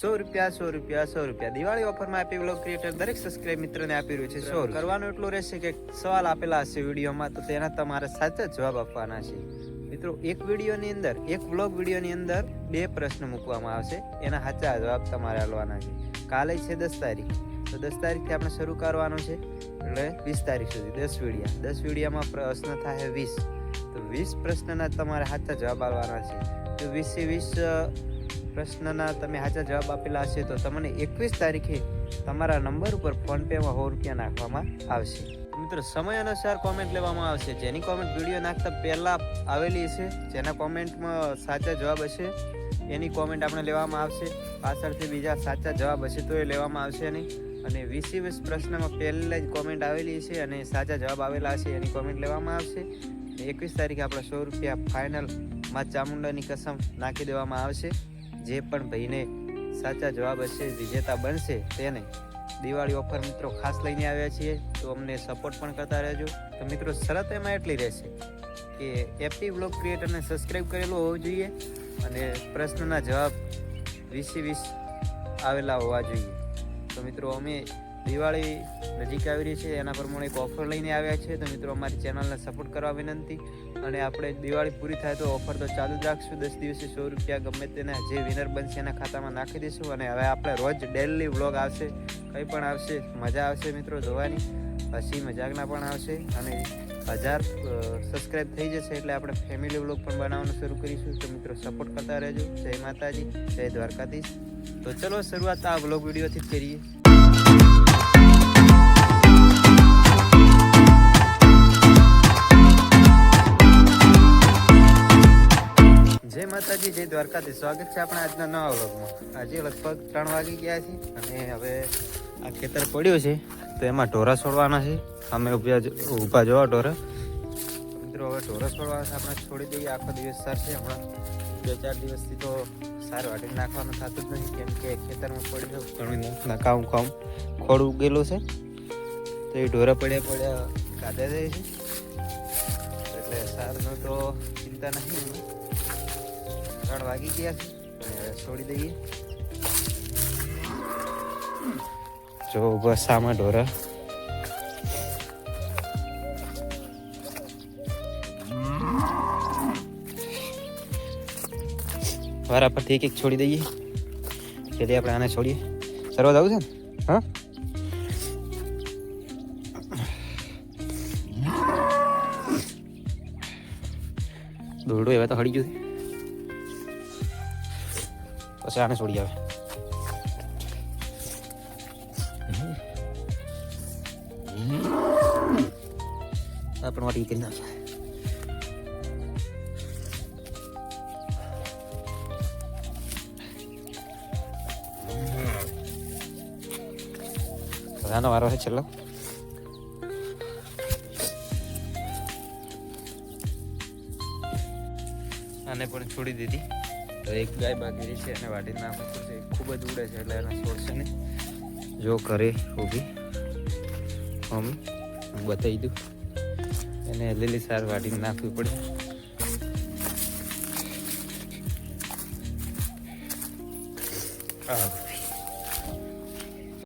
સો રૂપિયા સો રૂપિયા સો રૂપિયા. દિવાળી ઓફરમાં આપી વ્લોગ ક્રિએટર દરેક સબસ્ક્રાઇબ મિત્રને આપી રહ્યું છે સો કરવાનું એટલું રહેશે કે સવાલ આપેલા હશે વિડીયોમાં, તો તેના તમારે સાચા જવાબ આપવાના છે. મિત્રો, એક વિડીયોની અંદર, એક વ્લોગ વિડીયોની અંદર બે પ્રશ્ન મૂકવામાં આવશે. એના સાચા જવાબ તમારે આપવાના છે. કાલે છે દસ તારીખ. તો દસ તારીખથી આપણે શરૂ કરવાનું છે. એટલે વીસ તારીખ સુધી, દસ વિડીયા. દસ વિડીયામાં પ્રશ્ન થાય વીસ. તો વીસ પ્રશ્નના તમારે સાચા જવાબ આપવાના છે. તો વીસે વીસ પ્રશ્નના તમે સાચા જવાબ આપેલા હશે તો તમને એકવીસ તારીખે તમારા નંબર ઉપર ફોનપેમાં સો રૂપિયા નાખવામાં આવશે. મિત્રો, સમય અનુસાર કોમેન્ટ લેવામાં આવશે. જેની કોમેન્ટ વીડિયો નાખતા પહેલાં આવેલી છે જેના કોમેન્ટમાં સાચા જવાબ હશે, એની કોમેન્ટ આપણે લેવામાં આવશે. પાછળથી બીજા સાચા જવાબ હશે તો એ લેવામાં આવશે નહીં. અને વીસી વીસ પ્રશ્નમાં પહેલાં જ કોમેન્ટ આવેલી છે અને સાચા જવાબ આવેલા હશે, એની કોમેન્ટ લેવામાં આવશે. એકવીસ તારીખે આપણે સો રૂપિયા ફાઇનલમાં ચામુંડાની કસમ નાખી દેવામાં આવશે. જે પણ ભાઈને સાચા જવાબ હશે, વિજેતા બનશે તેને દિવાળી ઓફર મિત્રો ખાસ લઈને આવ્યા છીએ. તો અમને સપોર્ટ પણ કરતા રહેજો. તો મિત્રો, શરત એમાં એટલી રહેશે કે એપી બ્લોગ ક્રિએટરને સબસ્ક્રાઈબ કરેલો હોવો જોઈએ અને પ્રશ્નના જવાબ વીસે વીસ આવેલા હોવા જોઈએ. તો મિત્રો, અમે દિવાળી નજીક આવી રહી છે, એના પ્રમાણે એક ઓફર લઈને આવ્યા છે. તો મિત્રો, અમારી ચેનલને સપોર્ટ કરવા વિનંતી. અને આપણે દિવાળી પૂરી થાય તો ઓફર તો ચાલુ જ રાખશું. દસ દિવસે સો રૂપિયા ગમે તેના જે વિનર બનશે એના ખાતામાં નાખી દઈશું. અને હવે આપણે રોજ ડેલી વ્લોગ આવશે. કંઈ પણ આવશે, મજા આવશે મિત્રો જોવાની. હસી મજાકના પણ આવશે. અને હજાર સબસ્ક્રાઈબ થઈ જશે એટલે આપણે ફેમિલી વ્લોગ પણ બનાવવાનું શરૂ કરીશું. તો મિત્રો સપોર્ટ કરતા રહેજો. જય માતાજી, જય દ્વારકાધીશ. તો ચલો શરૂઆત આ વ્લોગ વિડીયોથી જ કરીએ. માતાજી, જય દ્વારકાથી સ્વાગત છે આપણા આજના નવા વ્લોગમાં. આજે લગભગ ત્રણ વાગી ગયા છે અને હવે આ ખેતર પડ્યું છે, તો એમાં ઢોરા છોડવાના છે. અમે ઊભા જોવા ઢોરા. મિત્રો, હવે ઢોરા છોડવાના આપણે છોડી દઈએ. આખો દિવસ સારશે. હમણાં બે ચાર દિવસથી તો સારું વાટી નાખવાનું થતું જ નથી, કેમ કે ખેતરમાં પડી જવું ઘણું નકામ કામ ખોડ ઉગેલું છે. તો એ ઢોરા પડ્યા પડ્યા કાઢ્યા જાય છે. એટલે સારનું તો ચિંતા નથી. ત્રણ વાગી ગયા છે. છોડી દઈએ. જો બસ ઢોરા. વારા પરથી એક એક છોડી દઈએ. જેથી આપણે આને છોડીએ. સરવા આવું છે ને? હા? દોરડું એવા તો હળી ગયું છે. પછી આને છોડી આવે પણ વાટી કરી નાખે બધાનો વારો છે છેલ્લો આને પણ છોડી દીધી તો એક ગાય બાકી છે અને વાટી નાખવું છે. ખૂબ જ ઉડે છે એટલે એને છોડશે ને. જો કરે ઊભી મમ્મી, હું બતાવી દઉં. એને લીલી સાર વાટીને નાખવી પડે. હા